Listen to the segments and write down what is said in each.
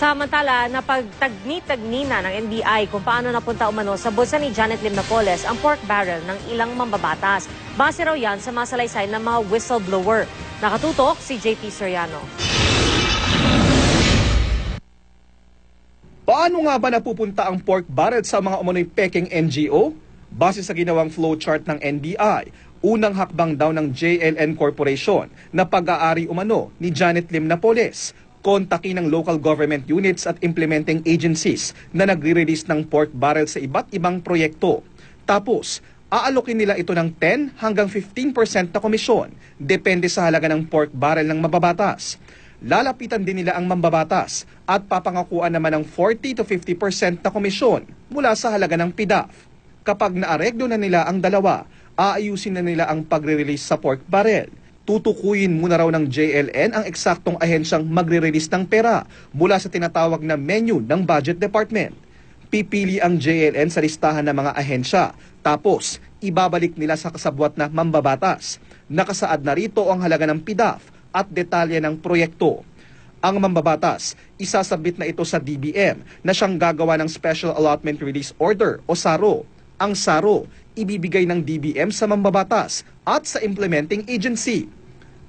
Samantala, napagtagni-tagni na ng NBI kung paano napunta umano sa bulsa ni Janet Lim Napoles ang pork barrel ng ilang mambabatas. Base raw yan sa masalaysay ng mga whistleblower. Nakatutok si JP Soriano. Paano nga ba napupunta ang pork barrel sa mga umano'y peking NGO? Base sa ginawang flowchart ng NBI, unang hakbang daw ng JLN Corporation na pag-aari umano ni Janet Lim Napoles. Kontakin ng local government units at implementing agencies na nagre-release ng pork barrel sa iba't ibang proyekto. Tapos, aalokin nila ito ng 10 hanggang 15% na komisyon, depende sa halaga ng pork barrel ng mababatas. Lalapitan din nila ang mambabatas at papangakuan naman ng 40 to 50% na komisyon mula sa halaga ng PIDAF. Kapag naareglo na nila ang dalawa, aayusin na nila ang pagre-release sa pork barrel. Tutukuyin muna raw ng JLN ang eksaktong ahensyang magre-release ng pera mula sa tinatawag na menu ng Budget Department. Pipili ang JLN sa listahan ng mga ahensya. Tapos, ibabalik nila sa kasabwat na mambabatas. Nakasaad na rito ang halaga ng PIDAF at detalye ng proyekto. Ang mambabatas, isasabit na ito sa DBM na siyang gagawa ng Special Allotment Release Order o SARO. Ang SARO, ibibigay ng DBM sa mambabatas at sa implementing agency.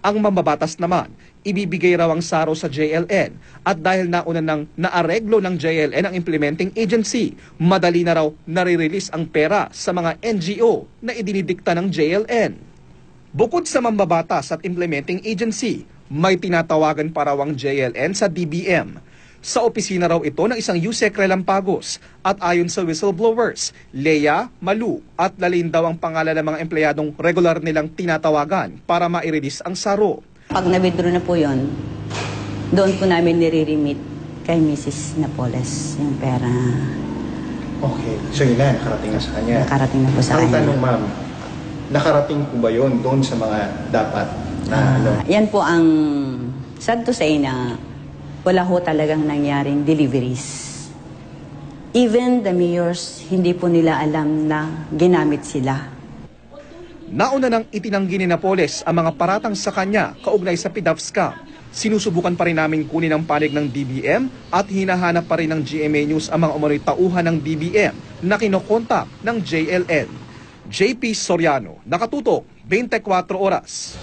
Ang mambabatas naman, ibibigay raw ang SARO sa JLN at dahil nauna ng naareglo ng JLN ang implementing agency, madali na raw nare-release ang pera sa mga NGO na idinidikta ng JLN. Bukod sa mambabatas at implementing agency, may tinatawagan pa raw ang JLN sa DBM. Sa opisina raw ito ng isang USEC Relampagos at ayon sa whistleblowers, Leia, Malu at Lalin daw ang pangalan ng mga empleyadong regular nilang tinatawagan para ma-release ang SARO. Pag na-withdraw na po yon, doon po namin nire-remit kay Mrs. Napoles yung pera. Okay. So yun na, nakarating na sa kanya. Nakarating na po sa Ang kanya. tanong ma'am, nakarating po ba yun doon sa mga dapat na Ah, ano? yan po ang sad to say na wala ho talagang nangyaring deliveries. Even the mayors, hindi po nila alam na ginamit sila. Nauna nang itinanggi ni Napoles ang mga paratang sa kanya kaugnay sa PIDAF scam. Sinusubukan pa rin namin kunin ang panig ng DBM at hinahanap pa rin ng GMA News ang mga umano'y tauhan ng DBM na kinokontak ng JLN. JP Soriano, nakatutok, 24 oras.